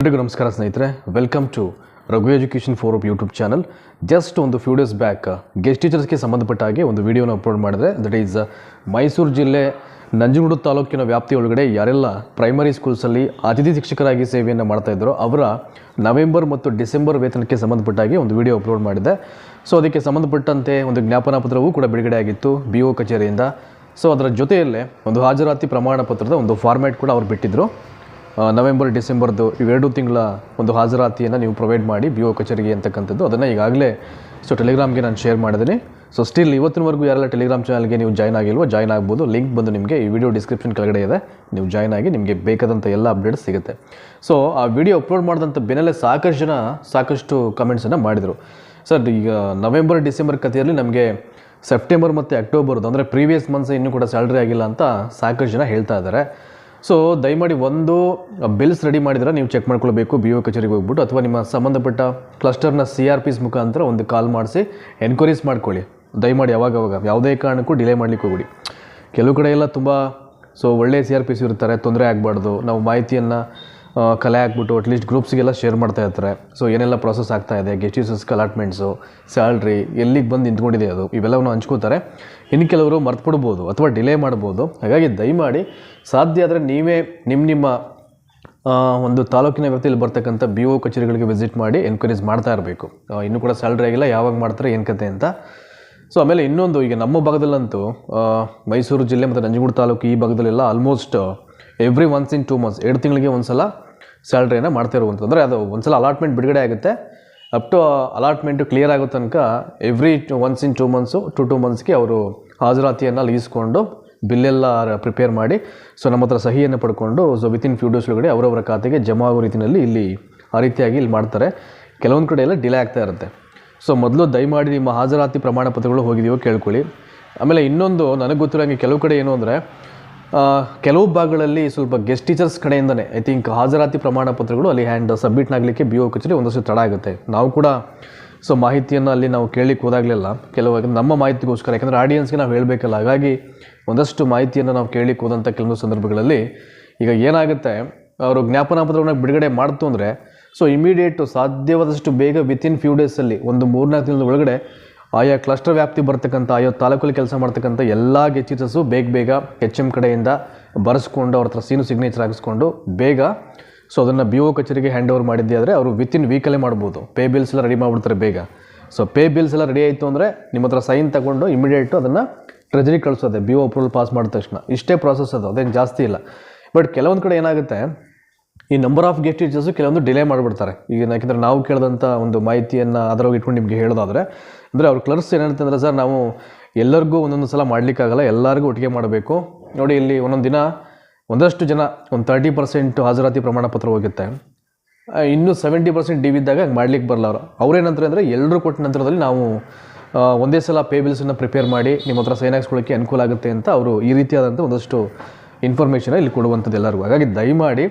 ಎಲ್ರಿಗೂ ನಮಸ್ಕಾರ ಸ್ನೇಹಿತರೆ. ವೆಲ್ಕಮ್ ಟು ರಘು ಎಜುಕೇಷನ್ ಫೋರಪ್ ಯೂಟ್ಯೂಬ್ ಚಾನಲ್ ಜಸ್ಟ್ ಒಂದು ಫ್ಯೂ ಡೇಸ್ ಬ್ಯಾಕ್ ಗೆಸ್ಟ್ ಟೀಚರ್ಸ್ಗೆ ಸಂಬಂಧಪಟ್ಟ ಹಾಗೆ ಒಂದು ವಿಡಿಯೋನ ಅಪ್ಲೋಡ್ ಮಾಡಿದೆ ದಟ್ ಈಸ್ ಮೈಸೂರು ಜಿಲ್ಲೆ ನಂಜನಗೂಡು ತಾಲೂಕಿನ ವ್ಯಾಪ್ತಿ ಒಳಗಡೆ ಯಾರೆಲ್ಲ ಪ್ರೈಮರಿ ಸ್ಕೂಲ್ಸಲ್ಲಿ ಅತಿಥಿ ಶಿಕ್ಷಕರಾಗಿ ಸೇವೆಯನ್ನು ಮಾಡ್ತಾ ಇದ್ದರು ಅವರ ನವೆಂಬರ್ ಮತ್ತು ಡಿಸೆಂಬರ್ ವೇತನಕ್ಕೆ ಸಂಬಂಧಪಟ್ಟ ಹಾಗೆ ಒಂದು ವಿಡಿಯೋ ಅಪ್ಲೋಡ್ ಮಾಡಿದೆ. ಸೊ ಅದಕ್ಕೆ ಸಂಬಂಧಪಟ್ಟಂತೆ ಒಂದು ಜ್ಞಾಪನ ಪತ್ರವೂ ಕೂಡ ಬಿಡುಗಡೆ ಆಗಿತ್ತು ಬಿ ಒ ಕಚೇರಿಯಿಂದ. ಸೊ ಅದರ ಜೊತೆಯಲ್ಲೇ ಒಂದು ಹಾಜರಾತಿ ಪ್ರಮಾಣ ಪತ್ರದ ಒಂದು ಫಾರ್ಮ್ಯಾಟ್ ಕೂಡ ಅವ್ರು ಬಿಟ್ಟಿದ್ದರು ನವೆಂಬರ್, ಡಿಸೆಂಬರ್ದು ಇವೆರಡು ತಿಂಗಳ ಒಂದು ಹಾಜರಾತಿಯನ್ನು ನೀವು ಪ್ರೊವೈಡ್ ಮಾಡಿ ಬಿ ಒ ಕಚೇರಿಗೆ ಅಂತಕ್ಕಂಥದ್ದು. ಅದನ್ನು ಈಗಾಗಲೇ ಸೊ ಟೆಲಿಗ್ರಾಮ್ಗೆ ನಾನು ಶೇರ್ ಮಾಡಿದ್ದೀನಿ. ಸೊ ಸ್ಟಿಲ್ ಇವತ್ತಿನವರೆಗೂ ಯಾರೆಲ್ಲ ಟೆಲಿಗ್ರಾಮ್ ಚಾನಲ್ಗೆ ನೀವು ಜಾಯ್ನ್ ಆಗಿಲ್ವೋ ಜಾಯ್ನ್ ಆಗ್ಬೋದು. ಲಿಂಕ್ ಬಂದು ನಿಮಗೆ ಈ ವಿಡಿಯೋ ಡಿಸ್ಕ್ರಿಪ್ಷನ್ ಕೆಳಗಡೆ ಇದೆ. ನೀವು ಜಾಯ್ನ್ ಆಗಿ ನಿಮಗೆ ಬೇಕಾದಂಥ ಎಲ್ಲ ಅಪ್ಡೇಟ್ಸ್ ಸಿಗುತ್ತೆ. ಸೊ ಆ ವಿಡಿಯೋ ಅಪ್ಲೋಡ್ ಮಾಡಿದಂಥ ಬೆನ್ನಲ್ಲೇ ಸಾಕಷ್ಟು ಜನ ಸಾಕಷ್ಟು ಕಮೆಂಟ್ಸನ್ನು ಮಾಡಿದರು. ಸರ್ ಈಗ ನವೆಂಬರ್, ಡಿಸೆಂಬರ್ ಕಥೆಯಲ್ಲಿ ನಮಗೆ ಸೆಪ್ಟೆಂಬರ್ ಮತ್ತು ಅಕ್ಟೋಬರ್ದು ಅಂದರೆ ಪ್ರೀವಿಯಸ್ ಮಂತ್ಸ್ ಇನ್ನೂ ಕೂಡ ಸ್ಯಾಲ್ರಿ ಆಗಿಲ್ಲ ಅಂತ ಸಾಕಷ್ಟು ಜನ ಹೇಳ್ತಾ ಇದ್ದಾರೆ. ಸೊ ದಯಮಾಡಿ ಒಂದು ಬಿಲ್ಸ್ ರೆಡಿ ಮಾಡಿದ್ರೆ ನೀವು ಚೆಕ್ ಮಾಡ್ಕೊಳ್ಬೇಕು ಬಿ ಒ ಕಚೇರಿಗೆ ಹೋಗ್ಬಿಟ್ಟು, ಅಥವಾ ನಿಮ್ಮ ಸಂಬಂಧಪಟ್ಟ ಕ್ಲಸ್ಟರ್ನ ಸಿ ಆರ್ ಪಿಸ್ ಮುಖಾಂತರ ಒಂದು ಕಾಲ್ ಮಾಡಿಸಿ ಎನ್ಕ್ವೈರೀಸ್ ಮಾಡ್ಕೊಳ್ಳಿ. ದಯಮಾಡಿ ಯಾವಾಗ ಅವಾಗ ಯಾವುದೇ ಕಾರಣಕ್ಕೂ ಡಿಲೇ ಮಾಡ್ಲಿಕ್ಕೆ ಹೋಗ್ಬಿಡಿ. ಕೆಲವು ಕಡೆ ಎಲ್ಲ ತುಂಬ ಸೊ ಒಳ್ಳೆಯ ಸಿ ಆರ್ ಪಿ ಸಿ ಇರ್ತಾರೆ, ತೊಂದರೆ ಆಗಬಾರ್ದು. ನಾವು ಮಾಹಿತಿಯನ್ನು ಕಲೆ ಹಾಕ್ಬಿಟ್ಟು ಅಟ್ಲೀಸ್ಟ್ ಗ್ರೂಪ್ಸ್ಗೆಲ್ಲ ಶೇರ್ ಮಾಡ್ತಾ ಇರ್ತಾರೆ. ಸೊ ಏನೆಲ್ಲ ಪ್ರಾಸೆಸ್ ಆಗ್ತಾ ಇದೆ ಗೆಸ್ಟಿಸಸ್ ಅಲಾಟ್ಮೆಂಟ್ಸು ಸ್ಯಾಲ್ರಿ ಎಲ್ಲಿಗೆ ಬಂದು ನಿಂತ್ಕೊಂಡಿದೆ ಅದು, ಇವೆಲ್ಲವನ್ನು ಹಂಚ್ಕೋತಾರೆ. ಇನ್ನು ಕೆಲವರು ಮರ್ತ್ಬಿಡ್ಬೋದು ಅಥವಾ ಡಿಲೇ ಮಾಡ್ಬೋದು. ಹಾಗಾಗಿ ದಯಮಾಡಿ ಸಾಧ್ಯ ಆದರೆ ನೀವೇ ನಿಮ್ಮ ನಿಮ್ಮ ಒಂದು ತಾಲೂಕಿನ ವ್ಯಕ್ತಿಯಲ್ಲಿ ಬರ್ತಕ್ಕಂಥ ಬಿ ಒ ಕಚೇರಿಗಳಿಗೆ ವಿಸಿಟ್ ಮಾಡಿ ಎನ್ಕ್ವೈರೀಸ್ ಮಾಡ್ತಾ ಇರಬೇಕು. ಇನ್ನೂ ಕೂಡ ಸ್ಯಾಲ್ರಿ ಆಗಿಲ್ಲ, ಯಾವಾಗ ಮಾಡ್ತಾರೆ, ಏನು ಕತೆ ಅಂತ. ಸೊ ಆಮೇಲೆ ಇನ್ನೊಂದು, ಈಗ ನಮ್ಮ ಭಾಗದಲ್ಲಂತೂ ಮೈಸೂರು ಜಿಲ್ಲೆ ಮತ್ತು ನಂಜನಗೂಡು ತಾಲೂಕು ಈ ಭಾಗದಲ್ಲೆಲ್ಲ almost every once in two months ಎರಡು ತಿಂಗಳಿಗೆ ಒಂದು ಸಲ ಸ್ಯಾಲ್ರಿಯನ್ನು ಮಾಡ್ತಾ ಇರುವಂಥದ್ದು ಅದು ಒಂದು ಸಲ ಅಲಾಟ್ಮೆಂಟ್ ಬಿಡುಗಡೆ ಆಗುತ್ತೆ. ಅಪ್ ಟು ಅಲಾಟ್ಮೆಂಟು ಕ್ಲಿಯರ್ ಆಗೋ ತನಕ every once in two months to two ಮಂತ್ಸ್ಗೆ ಅವರು ಹಾಜರಾತಿಯನ್ನು ಲೀಸ್ಕೊಂಡು ಬಿಲ್ಲೆಲ್ಲ ಪ್ರಿಪೇರ್ ಮಾಡಿ, ಸೊ ನಮ್ಮ ಹತ್ರ ಸಹಿಯನ್ನು ಪಡ್ಕೊಂಡು ಸೊ ವಿತಿನ್ ಫ್ಯೂ ಡೇಸ್ ಒಳಗಡೆ ಅವರವರ ಖಾತೆಗೆ ಜಮಾ ಆಗೋ ರೀತಿಯಲ್ಲಿ ಇಲ್ಲಿ ಆ ರೀತಿಯಾಗಿ ಇಲ್ಲಿ ಮಾಡ್ತಾರೆ. ಕೆಲವೊಂದು ಕಡೆ ಎಲ್ಲ ಡಿಲೇ ಆಗ್ತಾ ಇರುತ್ತೆ. ಸೊ ಮೊದಲು ದಯಮಾಡಿ ನಿಮ್ಮ ಹಾಜರಾತಿ ಪ್ರಮಾಣ ಪತ್ರಗಳು ಹೋಗಿದೆಯೋ ಕೇಳ್ಕೊಳ್ಳಿ. ಆಮೇಲೆ ಇನ್ನೊಂದು ನನಗೆ ಗೊತ್ತಿರೋ ಹಾಗೆ ಕೆಲವು ಕಡೆ ಏನು ಅಂದರೆ ಕೆಲವು ಭಾಗಗಳಲ್ಲಿ ಸ್ವಲ್ಪ ಗೆಸ್ಟ್ ಟೀಚರ್ಸ್ ಕಡೆಯಿಂದನೇ ಐ ಥಿಂಕ್ ಹಾಜರಾತಿ ಪ್ರಮಾಣ ಪತ್ರಗಳು ಅಲ್ಲಿ ಹ್ಯಾಂಡ್ ಸಬ್ಮಿಟ್ ಆಗಲಿಕ್ಕೆ ಬಿ ಒ ಕಚೇರಿ ಒಂದಷ್ಟು ತಡ ಆಗುತ್ತೆ. ನಾವು ಕೂಡ ಸೊ ಮಾಹಿತಿಯನ್ನು ಅಲ್ಲಿ ನಾವು ಕೇಳಲಿಕ್ಕೆ ಹೋದಾಗಲಿಲ್ಲ ಕೆಲವು ನಮ್ಮ ಮಾಹಿತಿಗೋಸ್ಕರ, ಯಾಕಂದರೆ ಆಡಿಯನ್ಸ್ಗೆ ನಾವು ಹೇಳಬೇಕಲ್ಲ, ಹಾಗಾಗಿ ಒಂದಷ್ಟು ಮಾಹಿತಿಯನ್ನು ನಾವು ಕೇಳಲಿಕ್ಕೆ ಹೋದಂಥ ಕೆಲವೊಂದು ಸಂದರ್ಭಗಳಲ್ಲಿ ಈಗ ಏನಾಗುತ್ತೆ, ಅವರು ಜ್ಞಾಪನಾ ಪತ್ರವನ್ನು ಬಿಡುಗಡೆ ಮಾಡ್ತು ಅಂದರೆ ಸೊ ಇಮಿಡಿಯೇಟು ಸಾಧ್ಯವಾದಷ್ಟು ಬೇಗ ವಿತಿನ್ ಫ್ಯೂ ಡೇಸಲ್ಲಿ ಒಂದು ಮೂರ್ನಾಲ್ಕು ದಿನದ ಒಳಗಡೆ ಆಯಾ ಕ್ಲಸ್ಟರ್ ವ್ಯಾಪ್ತಿ ಬರ್ತಕ್ಕಂಥ, ಆಯಾ ತಾಲೂಕಲ್ಲಿ ಕೆಲಸ ಮಾಡ್ತಕ್ಕಂಥ ಎಲ್ಲ ಗೆಚಿಸಸ್ಸು ಬೇಗ ಬೇಗ ಎಚ್ ಎಂ ಕಡೆಯಿಂದ ಬರೆಸ್ಕೊಂಡು ಅವ್ರ ಹತ್ರ ಸೀನು ಸಿಗ್ನೇಚರ್ ಹಾಕಿಸ್ಕೊಂಡು ಬೇಗ. ಸೊ ಅದನ್ನು ಬಿ ಓ ಕಚೇರಿಗೆ ಹ್ಯಾಂಡ್ ಓವರ್ ಮಾಡಿದ್ದೆ ಆದರೆ ಅವರು ವಿತಿನ್ ವೀಕಲ್ಲೇ ಮಾಡ್ಬೋದು. ಪೇ ಬಿಲ್ಸ್ ಎಲ್ಲ ರೆಡಿ ಮಾಡಿಬಿಡ್ತಾರೆ ಬೇಗ. ಸೊ ಪೇ ಬಿಲ್ಸ್ ಎಲ್ಲ ರೆಡಿ ಆಯಿತು ಅಂದರೆ ನಿಮ್ಮ ಹತ್ರ ಸೈನ್ ತಗೊಂಡು ಇಮಿಡಿಯೇಟು ಅದನ್ನು ಟ್ರೆಜರಿ ಕಳಿಸೋದೆ. ಬಿ ಒ ಅಪ್ರೂವಲ್ ಪಾಸ್ ಮಾಡಿದ ತಕ್ಷಣ. ಇಷ್ಟೇ ಪ್ರಾಸೆಸ್ ಅದು, ಅದೇನು ಜಾಸ್ತಿ ಇಲ್ಲ. ಬಟ್ ಕೆಲವೊಂದು ಕಡೆ ಏನಾಗುತ್ತೆ ಈ ನಂಬರ್ ಆಫ್ ಗೆಸ್ಟ್ ಟೀಚರ್ಸು ಕೆಲವೊಂದು ಡಿಲೇ ಮಾಡಿಬಿಡ್ತಾರೆ. ಈಗ ಯಾಕೆಂದರೆ ನಾವು ಕೇಳಿದಂಥ ಒಂದು ಮಾಹಿತಿಯನ್ನು ಅದರೊಳಗೆ ಇಟ್ಕೊಂಡು ನಿಮಗೆ ಹೇಳೋದಾದರೆ, ಅಂದರೆ ಅವ್ರ ಕ್ಲರ್ಸ್ ಏನಂತ ಅಂದರೆ ಸರ್ ನಾವು ಎಲ್ಲರಿಗೂ ಒಂದೊಂದು ಸಲ ಮಾಡಲಿಕ್ಕಾಗಲ್ಲ, ಎಲ್ಲರಿಗೂ ಒಟ್ಟಿಗೆ ಮಾಡಬೇಕು. ನೋಡಿ ಇಲ್ಲಿ ಒಂದೊಂದು ದಿನ ಒಂದಷ್ಟು ಜನ ಒಂದು ತರ್ಟಿ ಪರ್ಸೆಂಟ್ ಹಾಜರಾತಿ ಪ್ರಮಾಣ ಪತ್ರ ಹೋಗುತ್ತೆ. ಇನ್ನೂ ಸೆವೆಂಟಿ ಪರ್ಸೆಂಟ್ ಡಿ ಇದ್ದಾಗ ಹಂಗೆ ಮಾಡ್ಲಿಕ್ಕೆ ಬರಲ್ಲ ಅವರು. ಅವ್ರೇನಂತಾರೆ ಅಂದರೆ ಎಲ್ಲರೂ ಕೊಟ್ಟ ನಂತರದಲ್ಲಿ ನಾವು ಒಂದೇ ಸಲ ಪೇ ಬಿಲ್ಸನ್ನು ಪ್ರಿಪೇರ್ ಮಾಡಿ ನಿಮ್ಮ ಹತ್ರ ಸೈನ್ ಹಾಕ್ಸ್ಕೊಳ್ಳೋಕ್ಕೆ ಅನುಕೂಲ ಆಗುತ್ತೆ ಅಂತ ಅವರು ಈ ರೀತಿಯಾದಂಥ ಒಂದಷ್ಟು ಇನ್ಫಾರ್ಮೇಷನ್ ಇಲ್ಲಿ ಕೊಡುವಂಥದ್ದು ಎಲ್ಲರಿಗೂ. ಹಾಗಾಗಿ ದಯಮಾಡಿ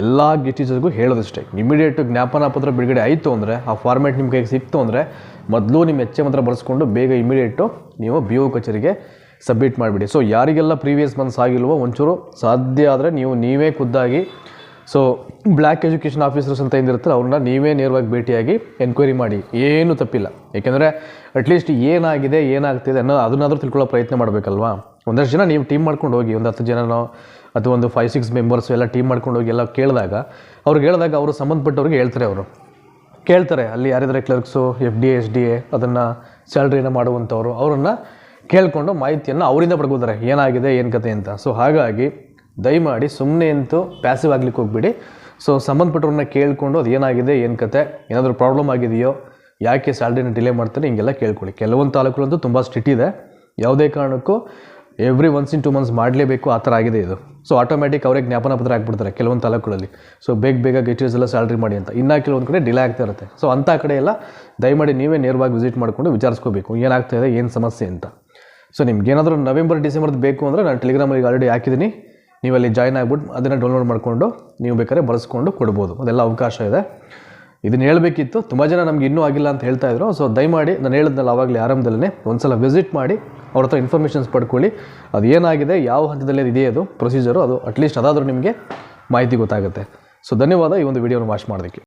ಎಲ್ಲ ಟೀಚರ್ಸ್ಗೂ ಹೇಳೋದಷ್ಟೇ. ಇಮಿಡಿಯೇಟ್ ಜ್ಞಾಪನಾ ಪತ್ರ ಬಿಡುಗಡೆ ಆಯಿತು ಅಂದರೆ, ಆ ಫಾರ್ಮ್ಯಾಟ್ ನಿಮ್ಮ ಕೈಗೆ ಸಿಕ್ತು ಅಂದರೆ, ಮೊದಲು ನಿಮ್ಮ ಎಚ್ ಎಂ ಹತ್ರ ಬರೆಸ್ಕೊಂಡು ಬೇಗ ಇಮಿಡಿಯೇಟು ನೀವು ಬಿ ಒ ಕಚೇರಿಗೆ ಸಬ್ಮಿಟ್ ಮಾಡಿಬಿಡಿ. ಸೊ ಯಾರಿಗೆಲ್ಲ ಪ್ರೀವಿಯಸ್ ಮಂತ್ಸ್ ಆಗಿಲ್ವೋ ಒಂಚೂರು ಸಾಧ್ಯ ಆದರೆ ನೀವು ನೀವೇ ಖುದ್ದಾಗಿ ಸೊ ಬ್ಲ್ಯಾಕ್ ಎಜುಕೇಷನ್ ಆಫೀಸರ್ಸ್ ಅಂತ ಏನಿರ್ತಾರೆ ಅವ್ರನ್ನ ನೀವೇ ನೇರವಾಗಿ ಭೇಟಿಯಾಗಿ ಎನ್ಕ್ವೈರಿ ಮಾಡಿ. ಏನೂ ತಪ್ಪಿಲ್ಲ. ಏಕೆಂದರೆ ಅಟ್ಲೀಸ್ಟ್ ಏನಾಗಿದೆ, ಏನಾಗ್ತಿದೆ ಅನ್ನೋ ಅದನ್ನಾದರೂ ತಿಳ್ಕೊಳ್ಳೋ ಪ್ರಯತ್ನ ಮಾಡಬೇಕಲ್ವಾ? ಒಂದಷ್ಟು ಜನ ನೀವು ಟೀಮ್ ಮಾಡ್ಕೊಂಡು ಹೋಗಿ, ಒಂದು ಹತ್ತು ಜನನೋ ಅಥವಾ ಒಂದು ಫೈವ್ ಸಿಕ್ಸ್ ಮೆಂಬರ್ಸ್ ಎಲ್ಲ ಟೀಮ್ ಮಾಡ್ಕೊಂಡು ಹೋಗಿ ಎಲ್ಲ ಕೇಳಿದಾಗ ಅವ್ರಿಗೆ ಹೇಳಿದಾಗ ಅವರು ಸಂಬಂಧಪಟ್ಟವ್ರಿಗೆ ಹೇಳ್ತಾರೆ ಅವರು. ಕೇಳ್ತಾರೆ, ಅಲ್ಲಿ ಯಾರಿದ್ದಾರೆ clerks F D S D A ಅದನ್ನು ಸ್ಯಾಲ್ರಿನ ಮಾಡುವಂಥವ್ರು, ಅವರನ್ನು ಕೇಳಿಕೊಂಡು ಮಾಹಿತಿಯನ್ನು ಅವರಿಂದ ಪಡ್ಕೋತಾರೆ, ಏನಾಗಿದೆ, ಏನು ಕತೆ ಅಂತ. ಸೊ ಹಾಗಾಗಿ ದಯಮಾಡಿ ಸುಮ್ಮನೆ ಅಂತೂ ಪ್ಯಾಸಿವ್ ಆಗ್ಲಿಕ್ಕೆ ಹೋಗ್ಬಿಡಿ. ಸೊ ಸಂಬಂಧಪಟ್ಟವ್ರನ್ನ ಕೇಳಿಕೊಂಡು ಅದು ಏನಾಗಿದೆ, ಏನು ಕತೆ, ಏನಾದರೂ ಪ್ರಾಬ್ಲಮ್ ಆಗಿದೆಯೋ, ಯಾಕೆ ಸ್ಯಾಲ್ರಿನ ಡಿಲೇ ಮಾಡ್ತಾರೆ, ಹಿಂಗೆಲ್ಲ ಕೇಳ್ಕೊಳ್ಳಿ. ಕೆಲವೊಂದು ತಾಲೂಕುಗಳಂತೂ ತುಂಬ ಸ್ಟ್ರಿಟ್ ಇದೆ. ಯಾವುದೇ ಕಾರಣಕ್ಕೂ every once in two months ಮಾಡಲೇಬೇಕು, ಆ ಥರ ಆಗಿದೆ ಇದು. ಸೊ ಆಟೋಮೆಟಿಕ್ ಅವರೇ ಜ್ಞಾಪನ ಪತ್ರ ಹಾಕ್ಬಿಡ್ತಾರೆ ಕೆಲವೊಂದು ತಾಲೂಕುಗಳಲ್ಲಿ. ಸೊ ಬೇಗ ಬೇಗ ಗೆಟೀಸ್ ಎಲ್ಲ ಸ್ಯಾಲ್ರಿ ಮಾಡಿ ಅಂತ. ಇನ್ನೂ ಕೆಲವೊಂದು ಕಡೆ ಡಿಲೇ ಆಗ್ತಾ ಇರುತ್ತೆ. ಸೊ ಅಂಥ ಕಡೆ ಎಲ್ಲ ದಯಮಾಡಿ ನೀವೇ ನೇರವಾಗಿ ವಿಸಿಟ್ ಮಾಡಿಕೊಂಡು ವಿಚಾರಿಸ್ಕೋಬೇಕು. ಏನಾಗ್ತಾ ಇದೆ, ಏನು ಸಮಸ್ಯೆ ಅಂತ. ಸೊ ನಿಮ್ಗೇನಾದರೂ ನವೆಂಬರ್ ಡಿಸೆಂಬರ್ದು ಬೇಕು ಅಂದರೆ ನಾನು ಟೆಲಿಗ್ರಾಮಲ್ಲಿ ಆಲ್ರೆಡಿ ಹಾಕಿದ್ದೀನಿ ನೀವು ಅಲ್ಲಿ ಜಾಯ್ನ್ ಆಗ್ಬಿಟ್ಟು ಅದನ್ನು ಡೌನ್ಲೋಡ್ ಮಾಡಿಕೊಂಡು, ನೀವು ಬೇಕಾದ್ರೆ ಬಳಸ್ಕೊಂಡು ಕೊಡ್ಬೋದು. ಅದೆಲ್ಲ ಅವಕಾಶ ಇದೆ. ಇದನ್ನ ಹೇಳಬೇಕಿತ್ತು. ತುಂಬ ಜನ ನಮ್ಗೆ ಇನ್ನೂ ಆಗಿಲ್ಲ ಅಂತ ಹೇಳ್ತಾ ಇದ್ರು. ಸೊ ದಯಮಾಡಿ ನಾನು ಹೇಳಿದ್ನಲ್ಲ ಆವಾಗಲೇ ಆರಂಭದಲ್ಲೇ ಒಂದ್ಸಲ ವಿಸಿಟ್ ಮಾಡಿ, ಅವ್ರ ಹತ್ರ ಇನ್ಫಾರ್ಮೇಷನ್ಸ್ ಪಡ್ಕೊಳ್ಳಿ. ಅದು ಏನಾಗಿದೆ, ಯಾವ ಹಂತದಲ್ಲಿ ಇದೆ ಅದು ಪ್ರೊಸೀಜರು ಅದು ಅಟ್ಲೀಸ್ಟ್ ಅದಾದರೂ ನಿಮಗೆ ಮಾಹಿತಿ ಗೊತ್ತಾಗುತ್ತೆ. ಸೊ ಧನ್ಯವಾದ ಈ ಒಂದು ವಿಡಿಯೋನ ವಾಚ್ ಮಾಡೋದಕ್ಕೆ.